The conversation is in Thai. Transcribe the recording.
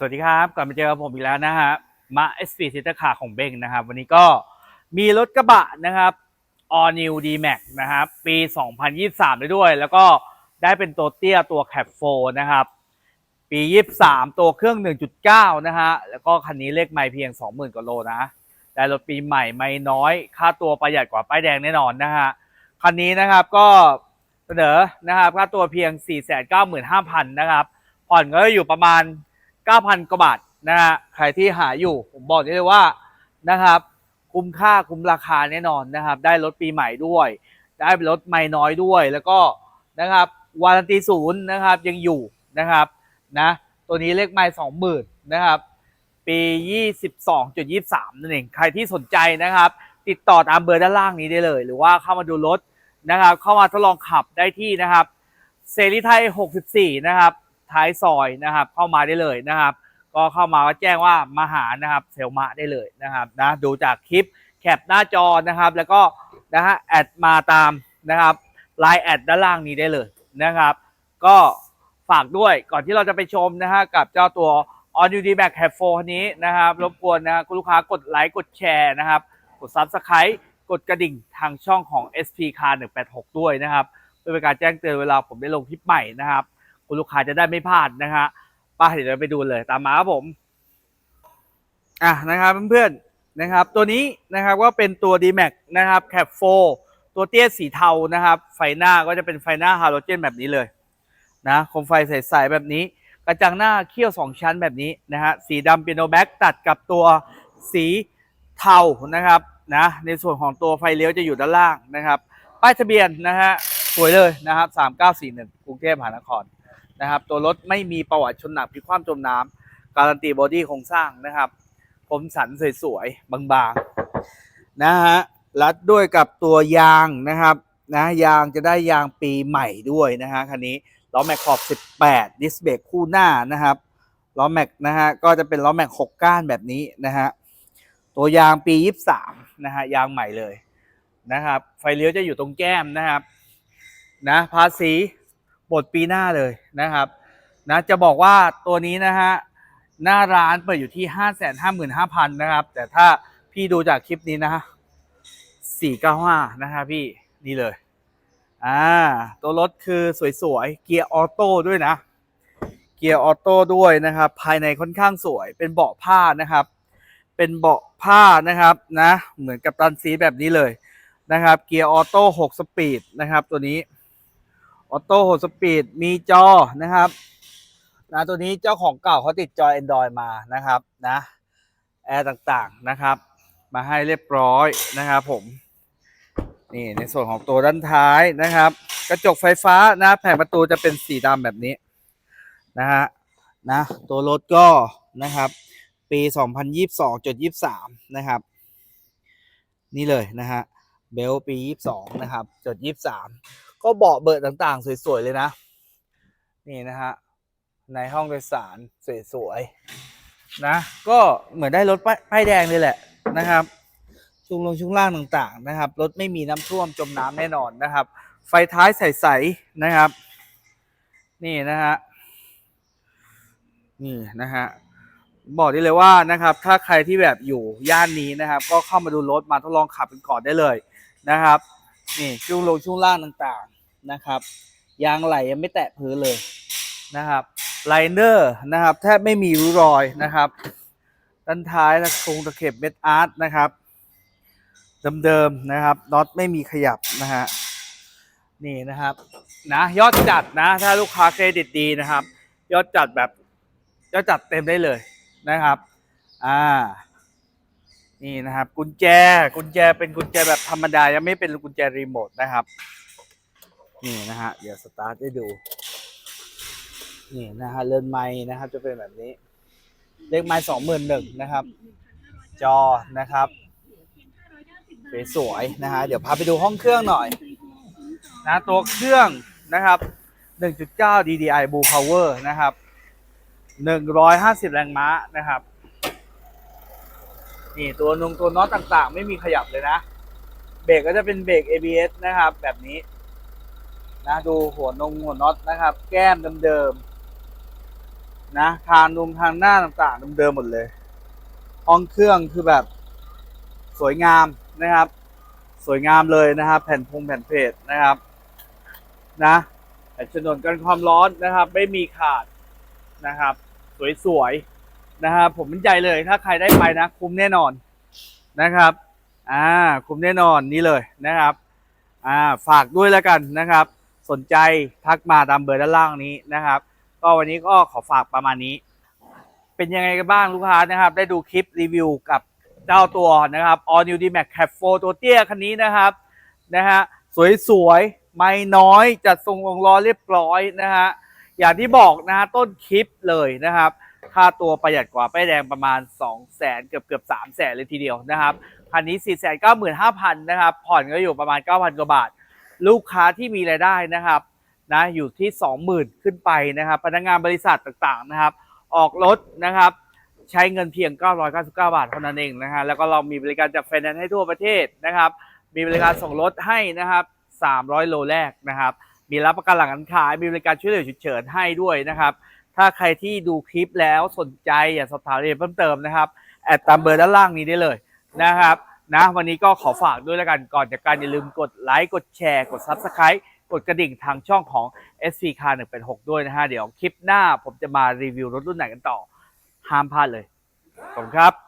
สวัสดีครับ กลับมาเจอกับผมอีกแล้วนะฮะมา SP ซิตขาของเบงนะครับ วันนี้ก็มีรถกระบะนะครับ All New D Max นะครับ ปี 2023 ได้ด้วย แล้วก็ได้เป็นตัวเตี้ยตัว Cap 4นะครับ ปี 23 ตัวเครื่อง 1.9 นะฮะ แล้วก็คันนี้เลขไม่เพียง 20,000 กว่าโลนะ ได้รถปีใหม่ไม่น้อย ค่าตัวประหยัดกว่าป้ายแดงแน่นอนนะฮะ คันนี้นะครับก็เสนอนะครับค่าตัวเพียง 495,000 นะครับผ่อนก็อยู่ประมาณ 9,000 กว่าบาทนะฮะใครที่หาอยู่ผมบอกได้เลยว่านะครับคุ้มค่าคุ้มราคาแน่นอนนะครับ ได้รถปีใหม่ด้วย ได้รถไม่น้อยด้วย แล้วก็นะครับวารันตีศูนย์นะครับยังอยู่นะครับนะตัวนี้เลขไม่สองหมื่นนะครับปี 22.23 นั่นเอง ใครที่สนใจนะครับ ติดต่อตามเบอร์ด้านล่างนี้ได้เลย หรือว่าเข้ามาดูรถนะครับ เข้ามาทดลองขับได้ที่นะครับเซรีไทย 64 นะครับ ท้ายซอยนะครับ เข้ามาได้เลยนะครับ ก็เข้ามาก็แจ้งว่ามาหานะครับเซลมาได้เลยนะครับนะดูจากคลิปแคปหน้าจอนะครับ แล้วก็นะฮะแอดมาตามนะครับไลน์แอดด้านล่างนี้ได้เลยนะครับ ก็ฝากด้วยก่อนที่เราจะไปชมนะฮะกับเจ้าตัว On u d Back Have 4คันนี้นะครับ รบกวนนะคุณลูกค้ากดไลค์กดแชร์นะครับ กด Subscribe กดกระดิ่งทางช่องของ SP Car 186 ด้วยนะครับเพื่อเป็นการแจ้งเตือนเวลาผมได้ลงคลิปใหม่นะครับ คุณลูกค้าจะได้ไม่พลาดนะฮะป้าเดี๋ยวเราไปดูเลยตามมาครับผม อะนะครับเพื่อนๆนะครับ ตัวนี้นะครับก็เป็นตัว D-Max นะครับ Cap 4ตัวเตี้ยสีเทานะครับ ไฟหน้าก็จะเป็นไฟหน้าฮาโลเจนแบบนี้เลยนะโคมไฟใสๆแบบนี้ กระจังหน้าเขี้ยว 2 ชั้นแบบนี้นะฮะสีดำเปียโนแบ็กตัดกับตัวสีเทานะครับนะในส่วนของตัวไฟเลี้ยวจะอยู่ด้านล่างนะครับ ป้ายทะเบียนนะฮะสวยเลยนะครับ 3941กรุงเทพมหานคร นะครับ ตัวรถไม่มีประวัติชนหนักพลิกคว่ำจมน้ำการันตีบอดี้โครงสร้างนะครับคมสันสวยๆบางๆนะฮะรัดด้วยกับตัวยางนะครับนะยางจะได้ยางปีใหม่ด้วยนะฮะคันนี้ล้อแม็กขอบ 18 ดิสเบรกคู่หน้านะครับล้อแม็กนะฮะก็จะเป็นล้อแม็ก6ก้านแบบนี้นะฮะตัวยางปี 23นะฮะยางใหม่เลยนะครับ ไฟเลี้ยวจะอยู่ตรงแก้มนะครับ นะภาษี บทปีหน้าเลยนะครับนะจะบอกว่าตัวนี้นะฮะหน้าร้านเปิดอยู่ที่ 5 5 5 5 0 0 0 นะครับ แต่ถ้าพี่ดูจากคลิปนี้นะฮะ495 นะฮะพี่นี่เลยอ่าตัวรถคือสวยๆ เกียร์ออโต้ด้วยนะ เกียร์ออโต้ด้วยนะครับ ภายในค่อนข้างสวย เป็นเบาะผ้านะครับ เป็นเบาะผ้านะครับนะ เหมือนกับตันซีแบบนี้เลยนะครับ เกียร์ออโต้6สปีดนะครับตัวนี้ ออโต้6สปีดมีจอนะครับนะตัวนี้เจ้าของเก่าเขาติดจอ Android มานะครับนะแอร์ต่างๆนะครับ มาให้เรียบร้อยนะครับผม นี่ในส่วนของตัวด้านท้ายนะครับ กระจกไฟฟ้านะแผงประตูจะเป็นสีดำแบบนี้นะฮะนะตัวรถก็นะครับ ปี 2022.23 นะครับ นี่เลยนะฮะเบลปี 22 นะครับจด23 ก็เบาะเบิดต่างๆ สวยๆ เลยนะ นี่นะฮะ ในห้องโดยสารสวยๆ นะ ก็เหมือนได้รถป้ายป้ายแดงเลยแหละนะครับช่วงลงช่วงล่างต่างๆ นะครับ รถไม่มีน้ำท่วมจมน้ำแน่นอนนะครับ ไฟท้ายใสๆ นะครับ นี่นะฮะ นี่นะฮะบอกได้เลยว่านะครับถ้าใครที่แบบอยู่ย่านนี้นะครับ ก็เข้ามาดูรถมาทดลองขับกันก่อนได้เลยนะครับ นี่ช่วงลงช่วงล่างต่างๆนะครับยางไหลยังไม่แตะพื้นเลยนะครับไลเนอร์นะครับแทบไม่มีริ้วรอยนะครับด้านท้ายนะครงตะเข็บเม็ดอาร์ตนะครับเดิมๆนะครับน็อตไม่มีขยับนะฮะนี่นะครับนะยอดจัดนะถ้าลูกค้าเครดิตดีนะครับ ยอดจัดแบบยอดจัดเต็มได้เลยนะครับอ่า นี่นะครับ กุญแจกุญแจเป็นกุญแจแบบธรรมดายังไม่เป็นกุญแจรีโมทนะครับ นี่นะฮะเดี๋ยวสตาร์ทให้ดู นี่นะฮะเรือนไม้นะครับ จะเป็นแบบนี้ เลขไม้สองหมื่นหนึ่งนะครับ จอนะครับสวยๆนะฮะเดี๋ยวพาไปดูห้องเครื่องหน่อย นะตัวเครื่องนะครับ 1.9 DDI Blue Power นะครับ 150 แรงม้านะครับ นี่ตัวนุงตัวน็อตต่างๆ ไม่มีขยับเลยนะ เบรกก็จะเป็นเบรก ABS นะครับ แบบนี้นะดูหัวนงหัวน็อตนะครับ แก้มเดิมๆนะคานนุมทางหน้าต่างๆเดิมๆหมดเลย ห้องเครื่องคือแบบสวยงามนะครับ สวยงามเลยนะครับ แผ่นพงแผ่นเพจนะครับ นะแผ่นฉนวนกันความร้อนนะครับ ไม่มีขาดนะครับ สวยๆ นะครับผมมั่นใจเลยถ้าใครได้ไปนะ คุ้มแน่นอนนะครับ อ่าคุ้มแน่นอนนี่เลยนะครับ อ่าฝากด้วยแล้วกันนะครับ สนใจทักมาตามเบอร์ด้านล่างนี้นะครับ ก็วันนี้ก็ขอฝากประมาณนี้ เป็นยังไงกันบ้างลูกค้านะครับ ได้ดูคลิปรีวิวกับเจ้าตัวนะครับ All New D Max Cap 4ตัวเตี้ยคันนี้นะครับนะฮะสวยๆไม่น้อยจัดทรงวงล้อเรียบร้อยนะฮะอย่างที่บอกนะฮะต้นคลิปเลยนะครับ ค่าตัวประหยัดกว่าป้ายแดงประมาณ 2 0 0แสนเกือบเกือบ3 0 0แสนเลยทีเดียวนะครับคันนี้ 4 9 5 0 0 0นะครับผ่อนก็อยู่ประมาณ 9,000กว่าบาท ลูกค้าที่มีรายได้นะครับนะอยู่ที่ 20,000 ขึ้นไปนะครับพนักงานบริษัทต่างๆนะครับ ออกรถนะครับ ใช้เงินเพียง 999 บาทเท่านั้นเองนะฮะแล้วก็เรามีบริการจัดไฟแนนซ์ให้ทั่วประเทศนะครับ มีบริการส่งรถให้นะครับ 300 โลแรกนะครับ มีรับประกันหลังการขายมีบริการช่วยเหลือฉุกเฉินให้ด้วยนะครับ ถ้าใครที่ดูคลิปแล้วสนใจอยากสอบถามรายละเอียดเพิ่มเติมนะครับแอดตามเบอร์ด้านล่างนี้ได้เลยนะครับนะวันนี้ก็ขอฝากด้วยแล้วกันก่อนจากการอย่าลืมกดไลค์กดแชร์ กด Subscribe กดกระดิ่งทางช่องของ SV Car 186 ด้วยนะฮะ เดี๋ยวคลิปหน้าผมจะมารีวิวรถรุ่นไหนกันต่อ ห้ามพลาดเลย ขอบคุณครับ